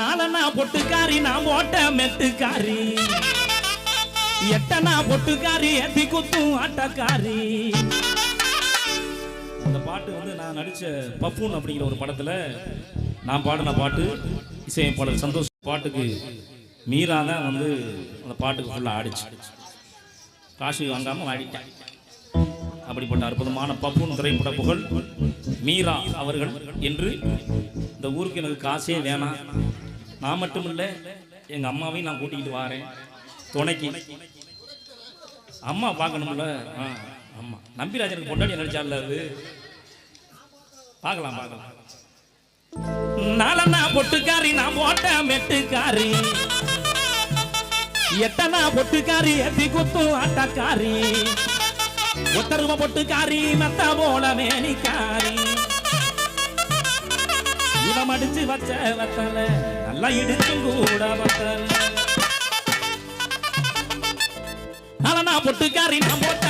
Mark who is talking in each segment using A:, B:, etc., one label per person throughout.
A: நாலனா பொட்டுக்காரி நான் போட்ட மெட்டுக்காரி. எட்டனா பொட்டுக்காரி எத்தி குத்தும் ஆட்டக்காரி. அந்த பாட்டு வந்து நான் நடிச்ச பப்பூன் அப்படிங்கிற ஒரு படத்துல நான் பாடின பாட்டு இசையமைப்பாளர் சந்தோஷ் பாட்டுக்கு மீரா தான் வந்து அந்த பாட்டுக்கு ஃபுல்லாக ஆடிச்சு. காசு வாங்காமல் ஆடிட்டேன் அப்படிப்பட்ட அற்புதமான பப்புன் திரைப்பட புகழ் மீரா அவர்கள் என்று இந்த ஊருக்கு எனக்கு காசே வேணாம். நான் மட்டும் இல்லை எங்கள் அம்மாவையும் நான் கூட்டிகிட்டு வரேன். துணைக்கு. அம்மா பார்க்கணும்ல? ஆ ஆமாம் நம்பிராஜனுக்கு பொண்டாடி நடிச்சார்ல அது? பார்க்கலாம் பார்க்கலாம். நாலனா பொட்டுக்காரி நான் போட்ட மெட்டுக்காரி. எட்டனா பொட்டுக்காரி எத்தி குத்து ஆட்டக்காரி. உத்தரவ பொட்டுக்காரி மெத்த போல மேனிக்காரி. அடிச்சு வச்ச வத்தல. நல்லா இடிச்சும் கூட வத்தல. நான் பொட்டுக்காரி நான் போட்ட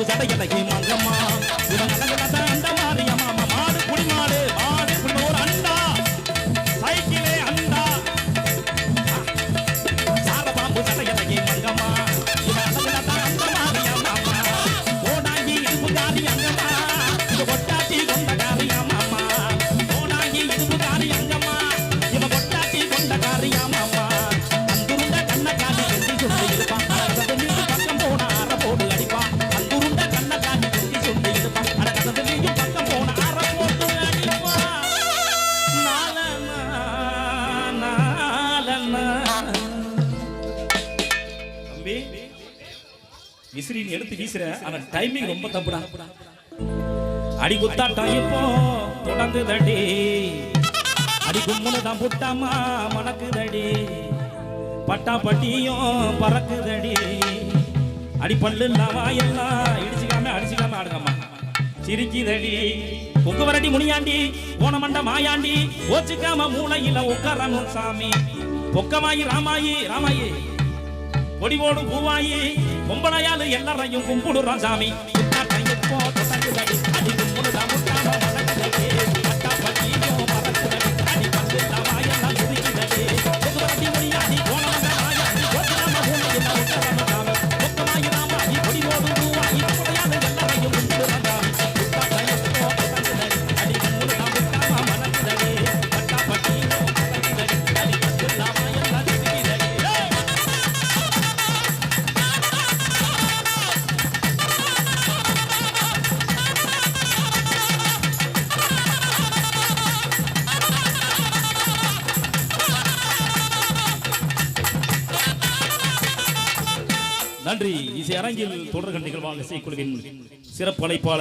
A: சாரபாபு சடையலகி மங்கம்மா தம்பி. விசிறின்னு எடுத்து வீசுற. ஆனா டைமிங் ரொம்ப தப்புடா. அடி குத்தா டைப்போ தொடர்ந்து தடி அடி கும்முனு தான் புட்டாமா மணக்குதடி. பட்டா பட்டியும் பறக்குதடி. அடி பல்லு வாயெல்லாம் இடிச்சுக்காம அடிச்சுக்காம ஆடுங்கம்மா. சிரிக்குதடி. உங்க வரடி முனியாண்டி ஓணமண்ட மாயாண்டி. ஓச்சுக்காம மூளையில உட்காரணும் சாமி. பொக்கமாயி ராமாயி ராமாயி. கொடி பூவாயி கும்பலையாலு எல்லாரையும் கும்பிடுறான் சாமி நன்றி. இசை அரங்கில் தொடர்கள் நிகழ்வாக இசைக்குழுவின் சிறப்பு அழைப்பாளர்